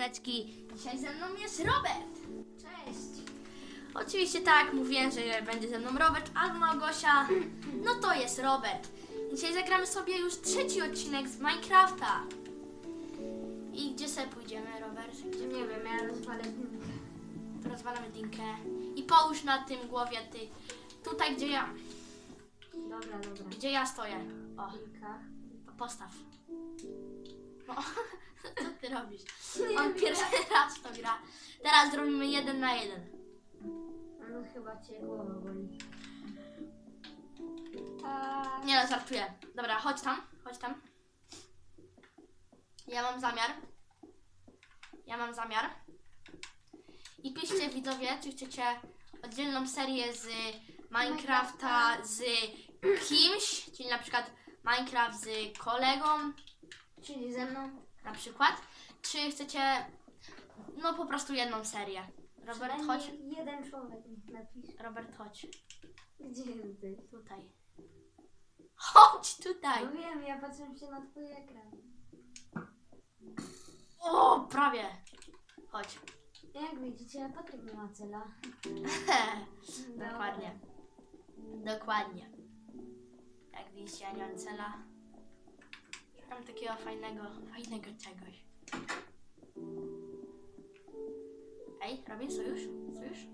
słoneczki. Dzisiaj ze mną jest Robert. Cześć! Oczywiście tak, mówiłem, że będzie ze mną Robert albo Małgosia. No to jest Robert. Dzisiaj zagramy sobie już trzeci odcinek z Minecrafta. I gdzie sobie pójdziemy, Robert? Gdzie Nie wiem, ja rozwalę to rozwalamy dinkę. I połóż na tym głowie ty. Tutaj, gdzie ja, Dobra, dobra. gdzie ja stoję. O, to postaw. No, Nie On pierwszy raz to gra. Teraz zrobimy jeden na jeden. No chyba cię głowa boli. Tak. Nie no, żartuję. Dobra, chodź tam, chodź tam. Ja mam zamiar. Ja mam zamiar. I piszcie widzowie, czy chcecie oddzielną serię z Minecrafta z kimś, czyli na przykład Minecraft z kolegą, Czyli ze mną. Na przykład, czy chcecie no po prostu jedną serię. Robert, chodź. Przynajmniej Jeden człowiek niech napisze. Robert, chodź. Gdzie jesteś? Tutaj. Chodź tutaj. No wiem, ja patrzę się na twój ekran. O, prawie. Chodź. Jak widzicie, Patryk nie ma cela. Dokładnie. Dokładnie. Jak widzicie, ja nie mam cela. Szukam takiego fajnego, fajnego czegoś. Ej, robię sojusz? Sojusz?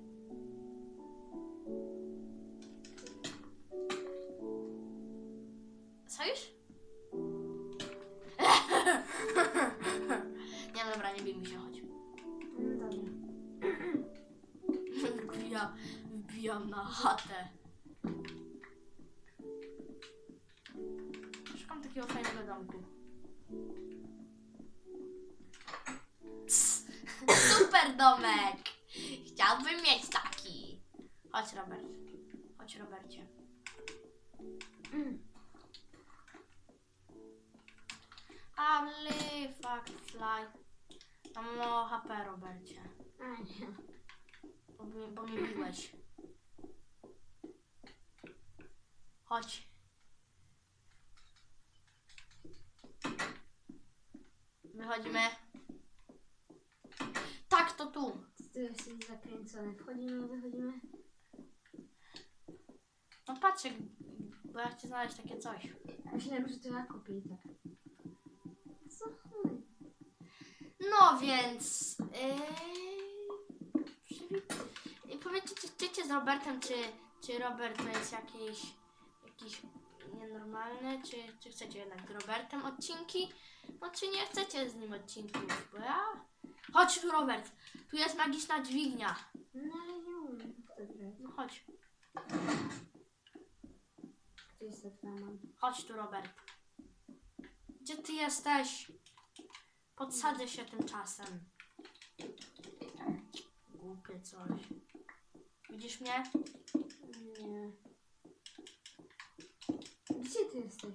Sojusz? nie, dobra, nie bijmy się, chodź. No dobra. Wbijam, wbijam na chatę. Takiego fajnego domku. Cs, Super domek! Chciałbym mieć taki. Chodź Robert. Chodź Robercie. Mm. Ali, fuck, fly. Mam mało HP Robercie. A nie. Bo, bo mnie biłeś. Chodź. Wychodzimy. Tak, to tu. Tu jesteś zakręcony. Wchodzimy, wychodzimy. No patrz, jak- bo ja chcę znaleźć takie coś. Myślałem, że to ja kupię i tak. Co chuj? No więc... Yy, powiedzcie, czy chcecie z Robertem, czy, czy Robert to jest jakiś, jakiś nienormalny, czy, czy chcecie jednak z Robertem odcinki, no czy nie chcecie z nim odcinków, bo ja... Chodź tu Robert, tu jest magiczna dźwignia. No ale nie umiem grać. No chodź, Gdzie jest ta chodź tu Robert. Gdzie ty jesteś? Podsadzę się tymczasem. Głupie coś. Widzisz mnie? Nie. Gdzie ty jesteś?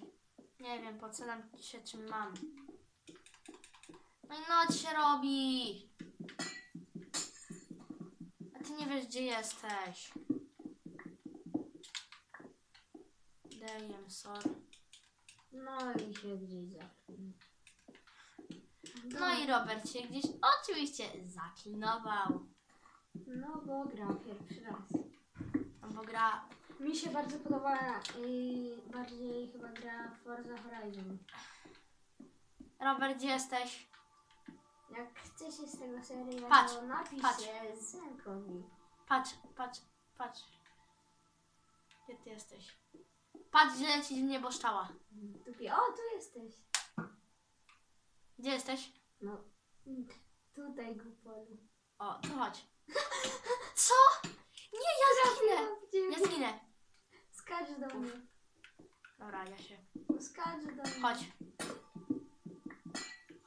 Nie wiem, podsadzam się czym mam. No i noc się robi. A ty nie wiesz gdzie jesteś. Dajem, sorry. No i się gdzieś zaklina. No i Robert się gdzieś oczywiście zaklinował. No bo gram pierwszy raz. No bo gra Mi się bardzo podoba i bardziej chyba gra Forza Horizon. Robert, gdzie jesteś? Jak chcecie z tego serialu, Patrz, napiszcie patrz. Zenkowi. Patrz, patrz, patrz. Gdzie ty jesteś? Patrz, gdzie leci w niebo szczała. Tupie, o tu jesteś. Gdzie jesteś? No, tutaj głupolu. O, tu chodź. Co? Nie, ja zginę. Ja zginę. Skacz do mnie. Dobra, ja się. Skacz do mnie. Chodź.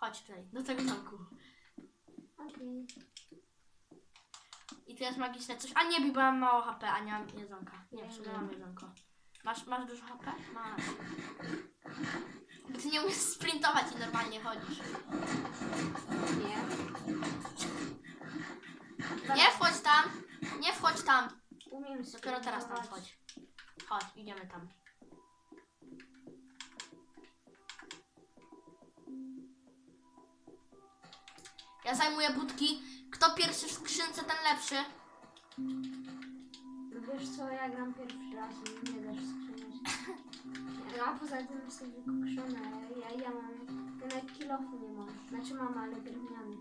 Chodź tutaj, do tego domku. Okej. I jest magiczne coś. A nie bij, bo mam mało HP, a nie mam jedzonka. Nie, w sumie mam jedzonko. Masz, masz dużo HP? Masz. Bo ty nie umiesz sprintować i normalnie chodzisz. Nie. Nie wchodź tam! Nie wchodź tam! Umiem Dopiero teraz tam wchodź. Chodź, idziemy tam. Ja zajmuję budki. Kto pierwszy w skrzynce, ten lepszy. No wiesz co, ja gram pierwszy raz i nie dasz skrzyniać. A poza tym jestem wykukszona. Ja, ja mam, ja nawet kilofu nie mam. Znaczy mam, ale drewniany.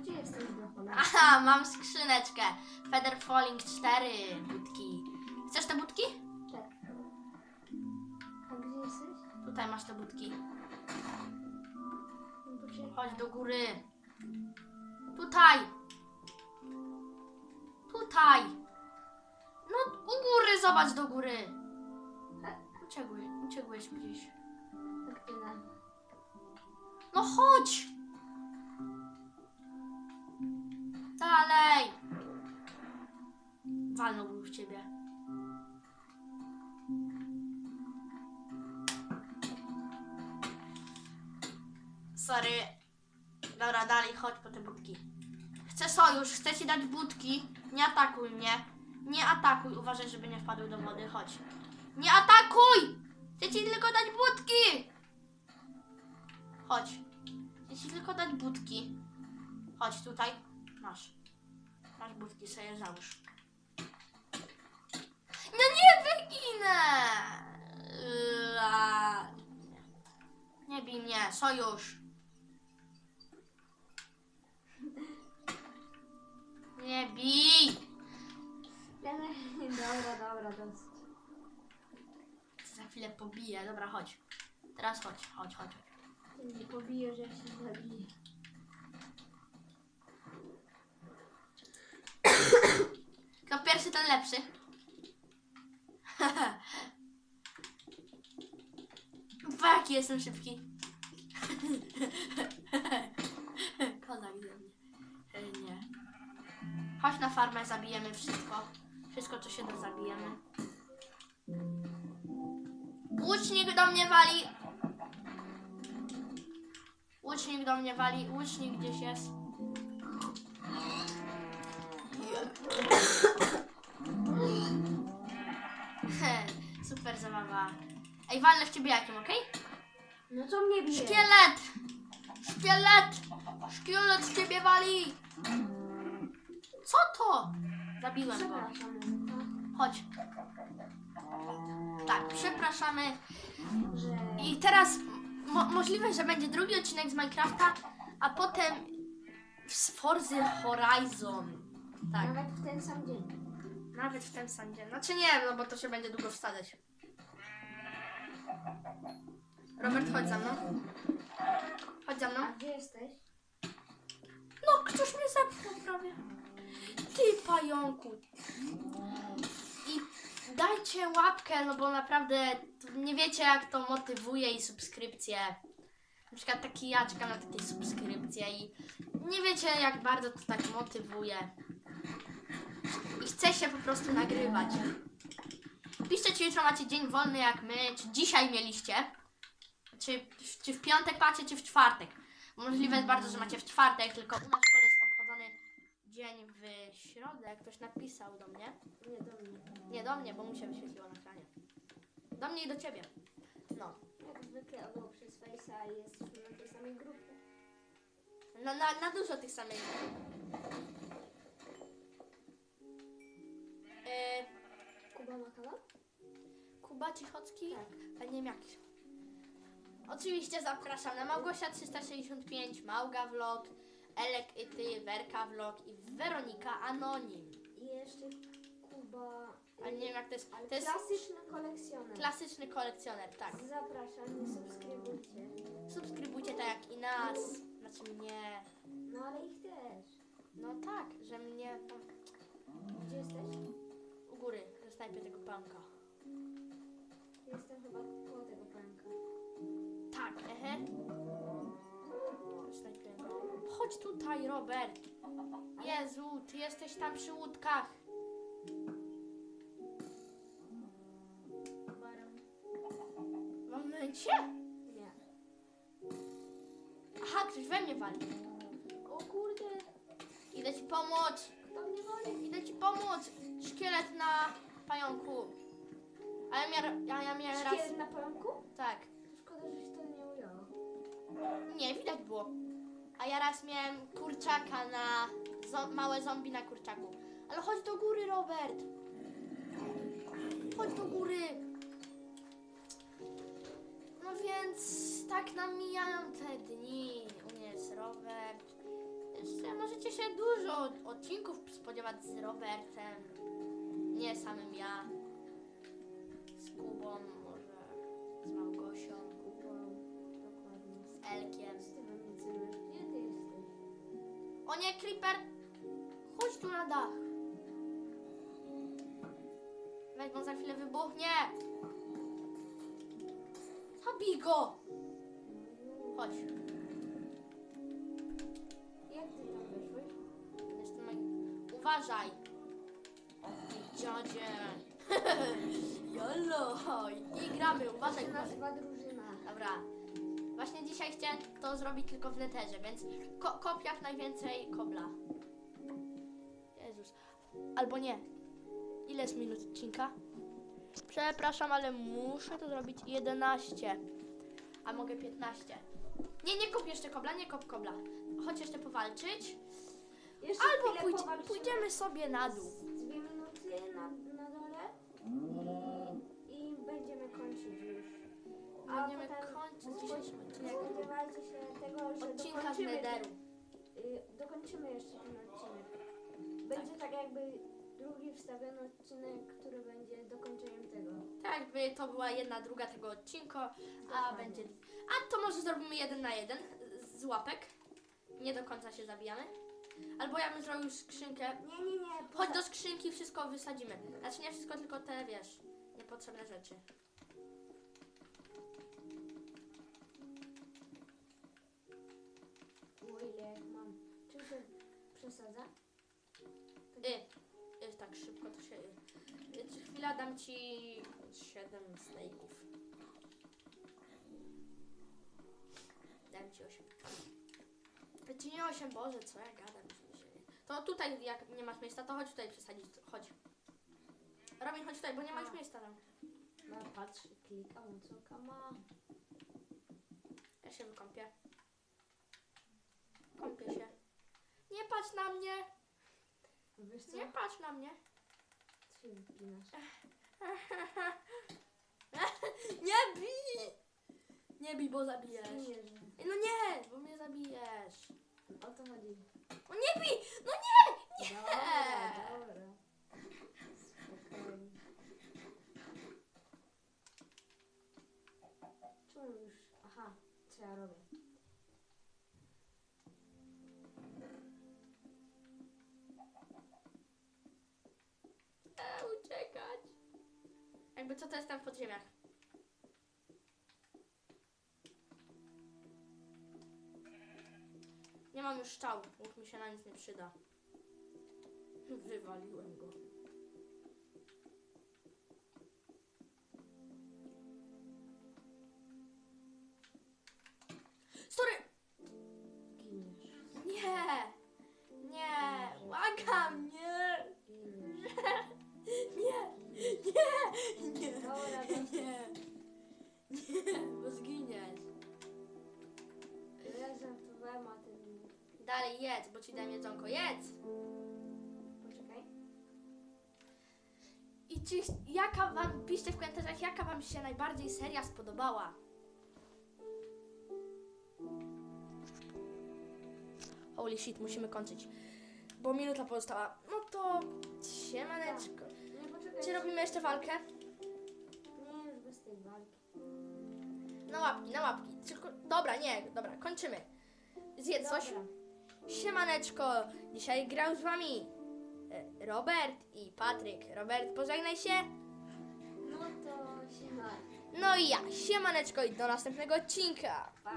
Gdzie jesteś do? Aha, mam skrzyneczkę. Feather Falling 4 budki. Chcesz te budki? Tak. A gdzie jesteś? Tutaj masz te budki. No. Chodź do góry. Tutaj. Tutaj. No u góry, zobacz do góry. Uciekłeś, uciekłeś gdzieś. Tak tyle. No chodź. Dalej. Walnął w ciebie. Sorry. Dobra, dalej, chodź po te budki. Chcę sojusz, chcę ci dać budki. Nie atakuj mnie. Nie atakuj, uważaj, żeby nie wpadły do wody, chodź. Nie atakuj! Chcę ci tylko dać budki! Chodź. Chcę ci tylko dać budki. Chodź tutaj. Masz. Masz budki, sobie załóż. No nie wyginę! Nie bij mnie, sojusz. Pobiję, dobra, chodź. Teraz chodź, chodź, chodź. Ty mnie pobijesz, jak się zabiję. Kto pierwszy, ten lepszy. Jaki jestem szybki. Kozak ze mnie. E, Nie. Chodź na farmę, zabijemy wszystko. Wszystko, co się da, zabijemy. Łucznik do mnie wali. Łucznik do mnie wali. Łucznik gdzieś jest. Super zabawa. Ej, walnę w ciebie jakim, okej? No co mnie bije? Szkielet! Szkielet! Szkielet z ciebie wali! Co to? Zabiłem go. Chodź. Tak, przepraszamy. I teraz mo możliwe, że będzie drugi odcinek z Minecrafta, a potem z Forzy Horizon. Tak, Nawet w ten sam dzień. nawet w tym sam dzień. Znaczy nie, no bo to się będzie długo wsadzać. Robert, chodź za mną. Chodź za mną. A gdzie jesteś? No, ktoś mnie zepchnął prawie. Ty, pająku. Dajcie łapkę, no bo naprawdę nie wiecie, jak to motywuje i subskrypcje. Na przykład taki ja czekam na takie subskrypcje i nie wiecie, jak bardzo to tak motywuje. I chce się po prostu nagrywać. Piszcie, czy jutro macie dzień wolny jak my, czy dzisiaj mieliście. Czy, czy w piątek macie, czy w czwartek. Możliwe jest bardzo, że macie w czwartek, tylko u nas w szkole jest obchodzony dzień w środę. Ktoś napisał do mnie. Nie do mnie. Nie do mnie, bo mu się wyświetliło na ekranie. Do mnie i do ciebie. No. Jak zwykle albo przez Face'a jesteśmy na tej samej grupie. Na, na, na dużo tych samych. E, Kuba ma kanał? Kuba Cichocki? Tak. Nie wiem. Oczywiście zapraszam na Małgosia 365, Małga Vlog, Elek i ty, Werka Vlog i Weronika Anonim. I jeszcze Kuba... Ale nie wiem jak to jest. To jest klasyczny kolekcjoner. klasyczny kolekcjoner, tak. Zapraszam i subskrybujcie. Subskrybujcie tak jak i nas. Znaczy mnie. No ale ich też. No tak, że mnie tam Gdzie jesteś? u góry, że snajpię tego pałka. Jestem chyba koło tego pęka. Tak, ehe. Go. Chodź tutaj, Robert. Jezu, ty jesteś tam przy łódkach. Pająku? Tak. Szkoda, że się to nie udało. Nie, widać było. A ja raz miałem kurczaka na... Zo- małe zombie na kurczaku. Ale chodź do góry, Robert. Chodź do góry. No więc tak nam mijają te dni. U mnie jest Robert. Jeszcze możecie się dużo od- odcinków spodziewać z Robertem. Nie samym ja. Z Kubą, O nie, Creeper! Chodź tu na dach. Weź, bo za chwilę wybuchnie. Zabij go! Chodź. Jak ty tam weszłeś? Jestem Uważaj. Dziadzie. Jolo. I gramy, To uważaj. się uważaj. nazywa drużyna. Dobra. Właśnie dzisiaj chciałem to zrobić tylko w neterze, więc ko- kop jak najwięcej kobla. Jezus. Albo nie. Ile jest minut odcinka? Przepraszam, ale muszę to zrobić 11. A mogę 15. Nie, nie kop jeszcze kobla, nie kop kobla. Chodź jeszcze powalczyć. Jeszcze Albo pójdź, powalczymy. pójdziemy sobie na dół. Dwie minuty na, na dole i będziemy kończyć już. A Będziemy potem kończyć dzisiejszy odcinek. Spodziewajcie się tego, że Odcinka z dokończymy, Netheru. y, dokończymy jeszcze ten odcinek. Będzie tak jakby drugi wstawiony odcinek, który będzie dokończeniem tego. Tak jakby to była jedna druga tego odcinka, a będzie. A to może zrobimy jeden na jeden z łapek. Nie do końca się zabijamy. Albo ja bym zrobił skrzynkę. Nie, nie, nie. Chodź do skrzynki, wszystko wysadzimy. Znaczy nie wszystko, tylko te wiesz, niepotrzebne rzeczy. Jak mam. Czym się przesadza? Y, y, tak szybko to się. Y, y, chwila dam ci 7 steaków. Dam ci 8. Czy nie 8, Boże, co ja gadam? To tutaj, jak nie masz miejsca, to chodź tutaj przesadzić. Chodź. Robin, chodź tutaj, bo nie ma już miejsca tam. No patrz, klikam, co ma. Ja się wykąpię. Kąpię się. Nie patrz na mnie! Wiesz co? Nie patrz na mnie! Ty się wypinasz. Nie bij! Nie bij, bo zabijesz. Nie. No nie, bo mnie zabijesz. O to chodzi. No nie bij! No nie! Dobra, dobra. Spokojnie. Czemu już? Aha, co ja robię? Jakby co to jest tam w podziemiach? Nie mam już szczału, łuk mi się na nic nie przyda. Wywaliłem go. Dalej jedz, bo ci dam jedzonko. Jedz! Poczekaj. I czy, jaka wam, piszcie w komentarzach, jaka wam się najbardziej seria spodobała? Holy shit, musimy kończyć. Bo minuta pozostała. No to siemaneczko. Nie, poczekaj. Czy robimy jeszcze walkę? Nie, już bez tej walki. Na łapki, na łapki. Tylko, dobra, nie, dobra, kończymy. Zjedz coś. Dobra. Siemaneczko, dzisiaj grał z wami e, Robert i Patryk. Robert, pożegnaj się. No to się ma. No i ja, siemaneczko i do następnego odcinka. Pa.